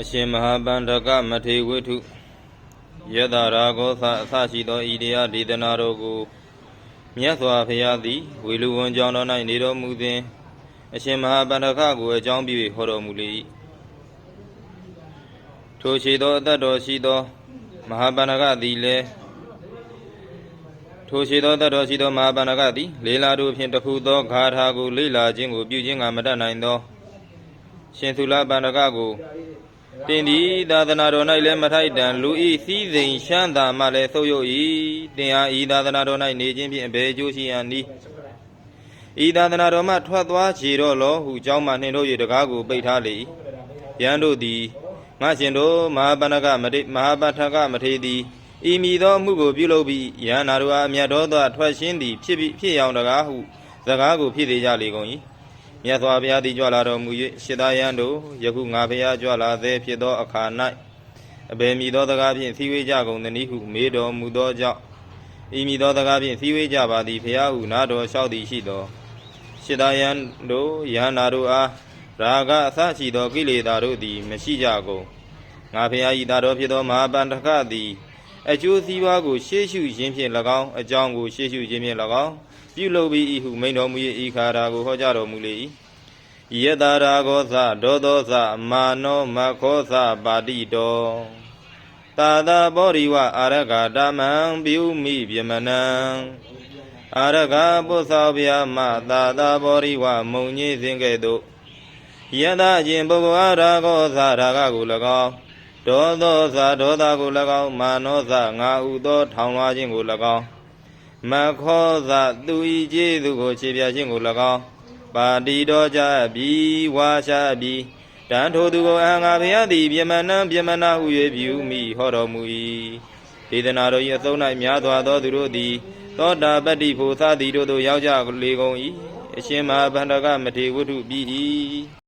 အရှင်မဟာဗန္ဒကမထေဝိထုယတရာဂောသအစရှိသောဤတရားဒေသနာတော်ကိုမြတ်စွာဘုရားသည်ဝေလူဝန်ကြောင့်တော်၌နေတော်မူသည်အရှင်မဟာဗန္ဒကကိုအကြောင်းပြု၍ဟောတော်မူလေ၏ထိုရှိသောအသက်တော်ရှိသောမဟာဗန္ဒကသည်လည်းထိုရှိသောတတ်တော်ရှိသောမဟာဗန္ဒကသည်လေးလာတို့ဖြင့်တခုသောဂါထာကိုလေ့လာခြင်းကိုပြုခြင်းကမတတ်နိုင်သောရှင်သုလဗန္ဒကကို တင်သည်သာသနာတော်၌လည်းမထိုက်တန်လူဤစည်းစိမ်ရှမ်းသာမှလည်းဆုပ်ယုပ်၏တင်အားဤသာသနာတော်၌နေခြင်းဖြင့်အဘယ်ကျိုးရှိရန်နည်းဤသာသနာတော်မှထွက်သွားခြေတော့လောဟုเจ้าမှနှင်တို့၍တကားကိုပိတ်ထားလေ၏ယံတို့သည်ငါရှင်တို့မဟာဗန္ဒကမတိမဟာပဋ္ဌကမထေသည်ဤမိသောမှုကိုပြုလုပ်ပြီးယန္နာတို့အားအမြတ်တော်သောထွက်ရှင်းသည်ဖြစ်ပြီးဖြစ်ရောင်တကားဟုစကားကိုဖြစ်သေးကြလေကုန်၏ မြတ်စွာဘုရားသည်ကြွလာတော်မူ၍ရှစ်သားယံတို့ယခုငါဘုရားကြွလာသေးဖြစ်သောအခါ၌အဘယ်မိသောစကားဖြင့်သီဝေကြကုန်သနည်းဟုမေးတော်မူသောကြောင့်ဤမိသောစကားဖြင့်သီဝေကြပါသည်ဘုရားဟုနာတော်လျှောက်သည်ရှိသောရှစ်သားယံတို့ယန္နာတို့အားရာဂအစရှိသောကိလေသာတို့သည်မရှိကြကုန်ငါဘုရားဤသာတော်ဖြစ်သောမဟာပန္တကသည် အကျိုးစည်းဝါးကိုရှေ့ရှုခြင်းဖြင့်၎င်းအကြောင်းကိုရှေ့ရှုခြင်းဖြင့်၎င်းပြုလုပ်ပြီးဤဟုမိန်တော်မူ၏ဤခါရာကိုဟောကြားတော်မူလေ၏ယတရာဂောသဒောသောသမာနောမခောသပါတိတောသာသာဘောရိဝအာရဂဓမ္မံပြုမိပြမနံအာရဂပု္သောဗျာမသာသာဘောရိဝမုံကြီးစဉ်ကဲ့သို့ယတအခြင်းပုဂ္ဂိုလ်အာရာဂောသရာဂကို၎င်း ဒေါသောသာဒေါသကို၎င်းမာနောသငါဥသောထောင်လွှားခြင်းကို၎င်းမခောသသူဤကျေးသူကိုခြေပြခြင်းကို၎င်းပါတိတော်ကြပြီဝါရှာပြီတန်ထိုသူကိုအငါဘုရားသည်ပြမနံပြမနာဟု၍ပြုမိဟောတော်မူ၏ဒေသနာတော်၏အစုံ၌များစွာသောသူတို့သည်သောတာပတ္တိဖို့သသည်တို့သို့ရောက်ကြလေကုန်၏အရှင်မဟာဗန္ဒကမထေဝတ္ထုပြီး၏